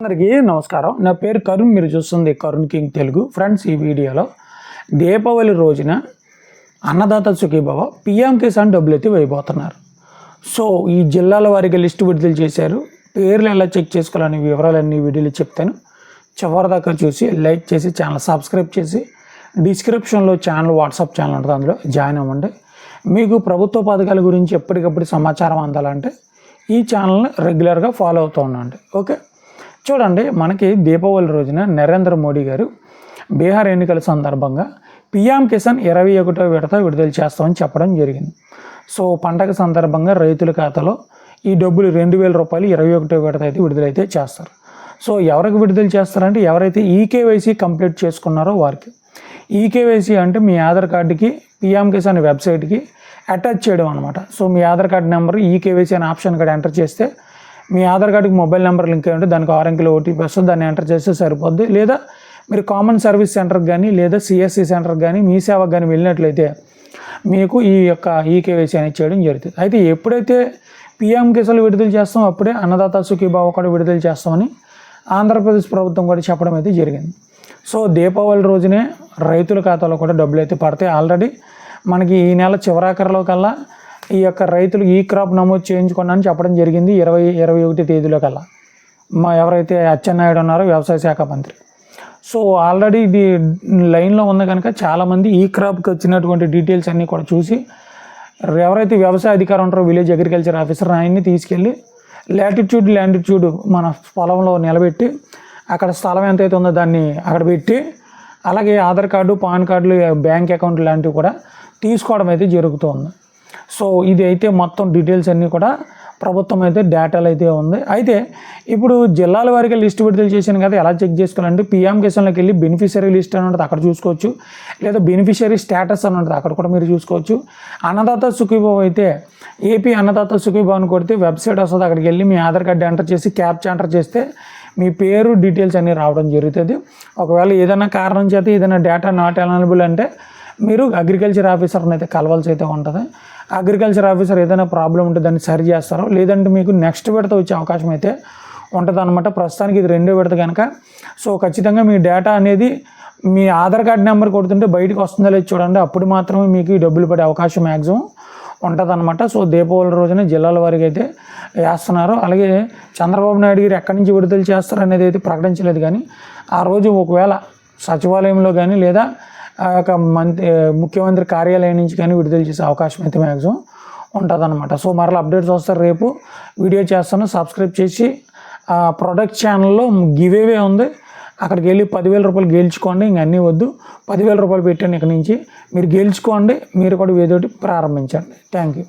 అందరికీ నమస్కారం. నా పేరు కరుణ్ మీరు చూస్తుంది కరుణ్ కింగ్ తెలుగు. ఫ్రెండ్స్ ఈ వీడియోలో దీపావళి రోజున అన్నదాత సుఖీభవ పిఎం కిసాన్ డబ్బులు అయితే వేయబోతున్నారు. సో ఈ జిల్లాల వారికి లిస్టు విడుదల చేశారు. పేర్లు ఎలా చెక్ చేసుకోవాలనే వివరాలన్నీ వీడియోలో చెప్తాను. చివరి దాకా చూసి లైక్ చేసి ఛానల్ సబ్స్క్రైబ్ చేసి డిస్క్రిప్షన్లో ఛానల్ వాట్సాప్ ఛానల్ ఉంటుంది. అందులో జాయిన్ అవ్వండి. మీకు ప్రభుత్వ పథకాల గురించి ఎప్పటికప్పుడు సమాచారం అందాలంటే ఈ ఛానల్ని రెగ్యులర్గా ఫాలో అవుతూ ఉండండి. ఓకే? చూడండి మనకి దీపావళి రోజున నరేంద్ర మోడీ గారు బీహార్ ఎన్నికల సందర్భంగా పిఎం కిసాన్ ఇరవై ఒకటో విడత విడుదల చేస్తామని చెప్పడం జరిగింది. సో పండగ సందర్భంగా రైతుల ఖాతాలో ఈ డబ్బులు రెండు వేల రూపాయలు ఇరవై ఒకటో విడత అయితే విడుదలైతే చేస్తారు. సో ఎవరికి విడుదల చేస్తారంటే ఎవరైతే ఈకేవైసీ కంప్లీట్ చేసుకున్నారో వారికి. ఈకేవైసీ అంటే మీ ఆధార్ కార్డుకి పిఎం కిసాన్ వెబ్సైట్కి అటాచ్ చేయడం అనమాట సో మీ Aadhaar card number e KYC అనే ఆప్షన్ ఇక్కడ ఎంటర్ చేస్తే మీ ఆధార్ కార్డుకి మొబైల్ నెంబర్ లింక్ అయ్యి ఉంటే దానికి ఆరు అంకెలు ఓటీపీ వస్తుంది దాన్ని ఎంటర్ చేస్తే సరిపోద్ది. లేదా మీరు కామన్ సర్వీస్ సెంటర్కి కానీ లేదా సిఎస్సి సెంటర్కి కానీ మీ సేవకు కానీ వెళ్ళినట్లయితే మీకు ఈ యొక్క ఈకేవైసీ అనేది చేయడం జరుగుతుంది. అయితే ఎప్పుడైతే పిఎం కిసాన్ విడుదల చేస్తాం అప్పుడే అన్నదాత సుఖీభావ కూడా విడుదల చేస్తామని ఆంధ్రప్రదేశ్ ప్రభుత్వం కూడా చెప్పడం అయితే జరిగింది. సో దీపావళి రోజునే రైతుల ఖాతాలో కూడా డబ్బులు అయితే పడతాయి. ఆల్రెడీ మనకి ఈ నెల చివరాఖరిలో కల్లా ఈ యొక్క రైతులు ఈ క్రాప్ నమోదు చేయించుకోండి అని చెప్పడం జరిగింది ఇరవై ఇరవై ఒకటి తేదీలో కల్లా. మా ఎవరైతే అచ్చెన్నాయుడు ఉన్నారో వ్యవసాయ శాఖ మంత్రి. సో ఆల్రెడీ ఇది లైన్లో ఉంది కనుక చాలామంది ఈ క్రాప్కి వచ్చినటువంటి డీటెయిల్స్ అన్నీ కూడా చూసి ఎవరైతే వ్యవసాయ అధికారం ఉంటారో విలేజ్ అగ్రికల్చర్ ఆఫీసర్ ఆయన్ని తీసుకెళ్ళి లాటిట్యూడ్ ల్యాండిట్యూడ్ మన పొలంలో నిలబెట్టి అక్కడ స్థలం ఎంతైతే ఉందో దాన్ని అక్కడ పెట్టి అలాగే ఆధార్ కార్డు పాన్ కార్డులు బ్యాంక్ అకౌంట్ లాంటివి కూడా తీసుకోవడం అయితే జరుగుతుంది. సో ఇది అయితే మొత్తం డీటెయిల్స్ అన్నీ కూడా ప్రభుత్వం అయితే డేటాలు అయితే ఉంది. అయితే ఇప్పుడు జిల్లాల వారికి లిస్ట్ విడుదల చేశాను కదా ఎలా చెక్ చేసుకోవాలంటే పిఎం కిసాన్లోకి వెళ్ళి బెనిఫిషరీ లిస్ట్ అని ఉంటుంది అక్కడ చూసుకోవచ్చు. లేదా బెనిఫిషరీ స్టేటస్ అని ఉంటుంది అక్కడ కూడా మీరు చూసుకోవచ్చు. అన్నదాత సుఖీభావ్ అయితే ఏపీ అన్నదాత సుఖీభావ్ అని కొడితే వెబ్సైట్ వస్తుంది అక్కడికి వెళ్ళి మీ ఆధార్ కార్డు ఎంటర్ చేసి క్యాప్చా ఎంటర్ చేస్తే మీ పేరు డీటెయిల్స్ అన్నీ రావడం జరుగుతుంది. ఒకవేళ ఏదైనా కారణం చేత ఏదైనా డేటా నాట్ అవైలబుల్ అంటే మీరు అగ్రికల్చర్ ఆఫీసర్ని అయితే కలవాల్సి అయితే ఉంటుంది. అగ్రికల్చర్ ఆఫీసర్ ఏదైనా ప్రాబ్లం ఉంటే దాన్ని సరి చేస్తారో లేదంటే మీకు నెక్స్ట్ విడత వచ్చే అవకాశం అయితే ఉంటుంది అనమాట ప్రస్తుతానికి ఇది రెండో విడత కనుక సో ఖచ్చితంగా మీ డేటా అనేది మీ ఆధార్ కార్డ్ నెంబర్ కొడుతుంటే బయటకు వస్తుందో లేదు చూడండి. అప్పుడు మాత్రమే మీకు డబ్బులు పడే అవకాశం మ్యాక్సిమం ఉంటుంది అనమాట సో దీపావళి రోజున జిల్లాల వారికి అయితే వేస్తున్నారు. అలాగే చంద్రబాబు నాయుడు గారు ఎక్కడి నుంచి విడుదల చేస్తారు అనేది అయితే ప్రకటించలేదు కానీ ఆ రోజు ఒకవేళ సచివాలయంలో కానీ లేదా యొక్క మంత్రి ముఖ్యమంత్రి కార్యాలయం నుంచి కానీ విడుదల చేసే అవకాశం అయితే మ్యాక్సిమం ఉంటుందన్నమాట. సో మరలా అప్డేట్స్ వస్తారు రేపు వీడియో చేస్తాను. సబ్స్క్రైబ్ చేసి ఆ ప్రొడక్ట్ ఛానల్లో గివేవే ఉంది. అక్కడికి వెళ్ళి పదివేల రూపాయలు గెలుచుకోండి. ఇంక అన్నీ వద్దు. పదివేల రూపాయలు పెట్టండి ఇక్కడ నుంచి. మీరు గెలుచుకోండి. మీరు కూడా ఏదోటి ప్రారంభించండి. Thank you